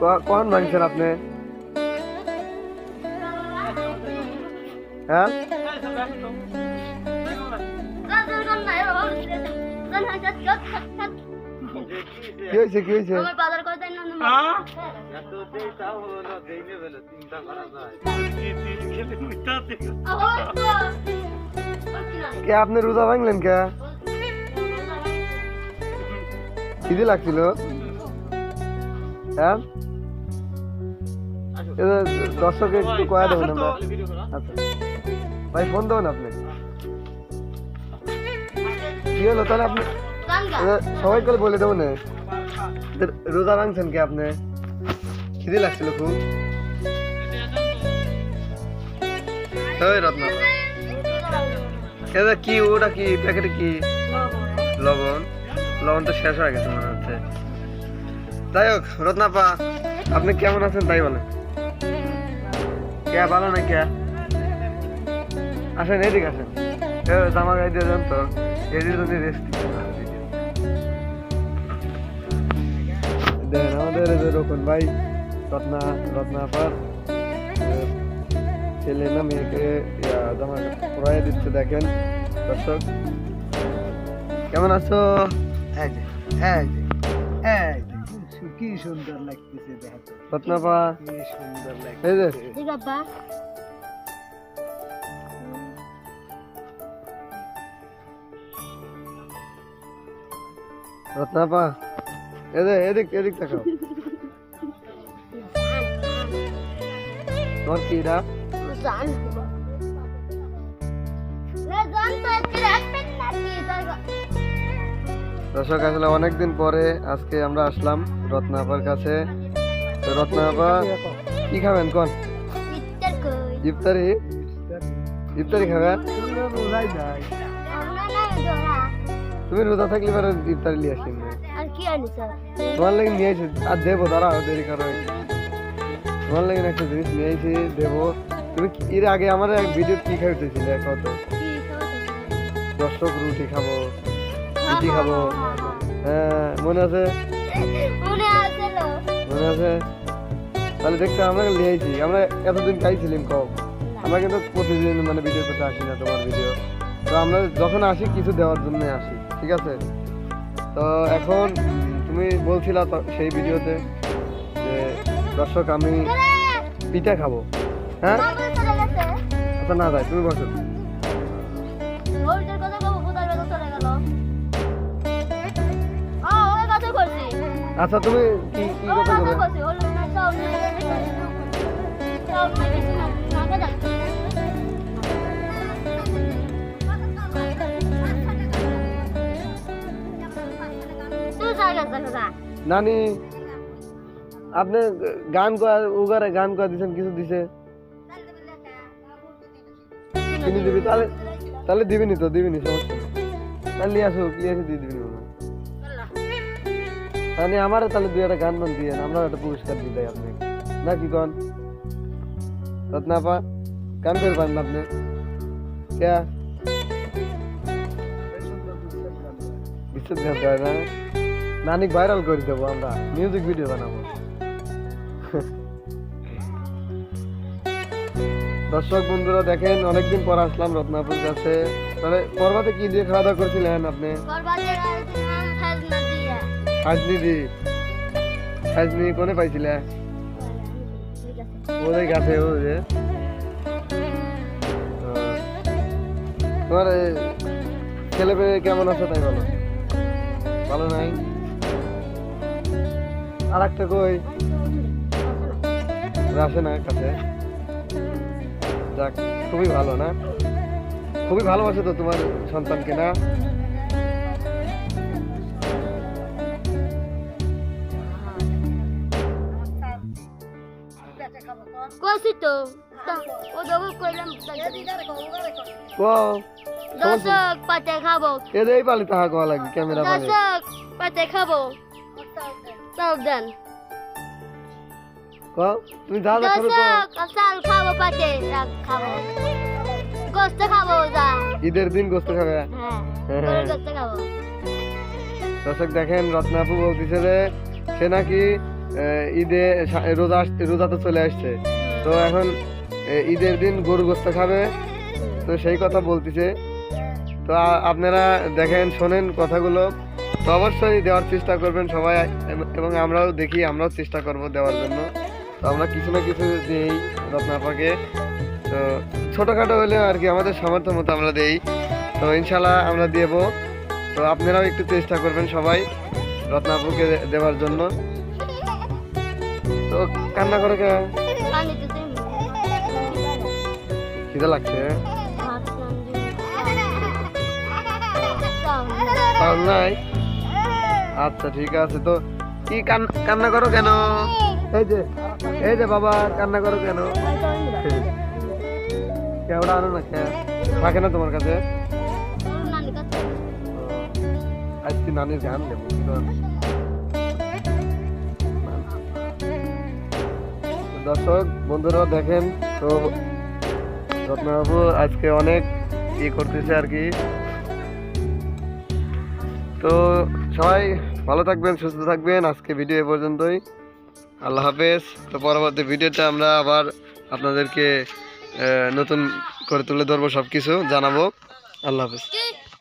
ক- কোন ভাঙছেন আপনি হ্যাঁ কি হয়েছে কি হয়েছে আমার বাজার করে দেন না কে আপনি রোজা ভাঙলেন কে খিদে লাগছিল হ্যাঁ? দর্শক একটু কয়া দেবেন আমরা। আচ্ছা। ভাই ফোন দেবেন আপনি কি হলো? তাহলে আপনি সবাই করে বলে দেবো না। রোজা ভাঙছেন কে আপনি? খিদে লাগছিল খুব। রত্না। এটা কি ওটা কি প্যাকেটে কি? লবণ। লবণ। তো শেষ হয়ে গেছে মনে হচ্ছে যাই হোক, রত্নাপা, আপনি কেমন আছেন তাই বলেন। কে, ভালো না কে? আসেন, এদিকে আসেন। জামা গায়ে দিয়ে যান তো। এদিকে যদি রেস্ট দেন, আমাদের যে রকম ভাই, রত্না রত্নাপার ছেলে না, মেয়েকে জামা পরাই দিচ্ছে, দেখেন। দর্শক, কেমন আছো? এই যে এই যে এই যে সু- কি সুন্দর লাগতেছে দেখো রত্নাপা কি সুন্দর এই যে লাগতেছে ঠিক আছে রত্নাপা এই যে এদিক এদিক তাকাও তোমার কি এটা জান রে জান তো একটু রাখবেন নাকি দর্শক আসলে অনেকদিন পরে আজকে আমরা আসলাম রত্নাপার কাছে। তো রত্নাপা কি খাবেন কোন? ইফতারি ইফতারি? খাবেন? তুমি রোজা থাকলে পরে ইফতারি নিয়ে কি তোমার লাগে নিয়ে আর দেবো দাঁড়াও দেরি করো। তোমার লাগে একটা জিনিস নিয়ে দেবো। তুমি এর আগে আমার এক ভিডিও কি খাইতেছিলে? কত? দর্শক রুটি খাব। রুটি খাব হ্যাঁ মনে আছে? মনে আছে মনে তাহলে দেখতে আমরা নিয়ে আইছি আমরা এতদিন খাইছিলাম কম। আমরা কিন্তু প্রতিদিন মানে ভিডিও করতে আসি না তোমার ভিডিও তো আমরা যখন আসি কিছু দেওয়ার জন্য আসি ঠিক আছে? তো এখন তুমি বলছিলা সেই ভিডিওতে যে দর্শক আমি পিঠা খাব। হ্যাঁ? আচ্ছা না যাই তুমি বসো। আচ্ছা তুমি কি কি কথা নানি আপনি গান কয়া উগারে গান কয়া দিছেন কিছু দিছে? কিনে দিবি তাহলে তাহলে দিবিনি তো দিবিনি সমস্যা। তাহলে নিয়ে আসুক নিয়ে এসে দিয়ে দিবি। মনে হয়। তাহলে দুই একটা গান মান দিয়ে আমরা একটা পুরস্কার দিয়ে দেয় আপনি। না কি কন? রত্নাপা, গান করে পারেন আপনি। গান না? নানিক ভাইরাল করে দেবো আমরা মিউজিক ভিডিও বানাবো। দর্শক বন্ধুরা, দেখেন অনেকদিন পর আসলাম রত্নাপুর কাছে। তাহলে পর্বতে কি দিয়ে খাওয়া দাওয়া করছিলেন আপনি? দিয়া সাজনি কোনে পাইছিলে? ওদের গাছে ও যে তোমার ছেলে পেয়ে কেমন আছে তাই বলো? ভালো নাই? আর একটা কই? আসে না, কাছে। যাক, খুবই ভালো না? খুবই ভালোবাসে তো তোমার সন্তানকে, না? কইছি তো ও দবল কইলাম ও দর্শক পাতে খাব এদের এই পালি তাহা কোয়া লাগে ক্যামেরা পালি দর্শক পাতে খাব সাবধান কও তুমি করো। দর্শক চাল খাব পাতে খাব গোস্ত খাব যা ঈদের দিন গোস্ত খাবে হ্যাঁ গোস্ত খাব দর্শক দেখেন রত্নাপু বলতেছে যে সে নাকি ঈদে রোজা রোজা তো চলে আসছে। তো এখন ঈদের দিন গরু গোস্ত খাবে। তো সেই কথা বলতেছে। তো আপনারা দেখেন, শোনেন কথাগুলো। তো অবশ্যই দেওয়ার চেষ্টা করবেন সবাই, এবং আমরাও দেখি, আমরাও চেষ্টা করব দেওয়ার জন্য। তো আমরা কিছু না কিছু দিই রত্নাপাকে তো ছোটোখাটো হলেও আর কি আমাদের সামর্থ্য মতো আমরা দেই। তো ইনশাল্লাহ আমরা দেব। তো আপনারাও একটু চেষ্টা করবেন সবাই রত্নাপুকে দেওয়ার জন্য। তো কান্না করে কে? খিদে লাগছে? নাই? আচ্ছা ঠিক আছে। তো কি কান্না করো কেন? এই যে এই যে বাবা কান্না করো কেন? কেওড়া আনো না থাকে না তোমার কাছে? আজকে নানির গান দেবো দর্শক, বন্ধুরা দেখেন, তো রত্নবাবু আজকে অনেক ই করতেছে আর কি। তো সবাই ভালো থাকবেন, সুস্থ থাকবেন। আজকে ভিডিও এ পর্যন্তই। আল্লাহ হাফেজ। তো পরবর্তী ভিডিওতে আমরা আবার আপনাদেরকে নতুন করে তুলে ধরবো সব কিছু জানাব। আল্লাহ হাফেজ।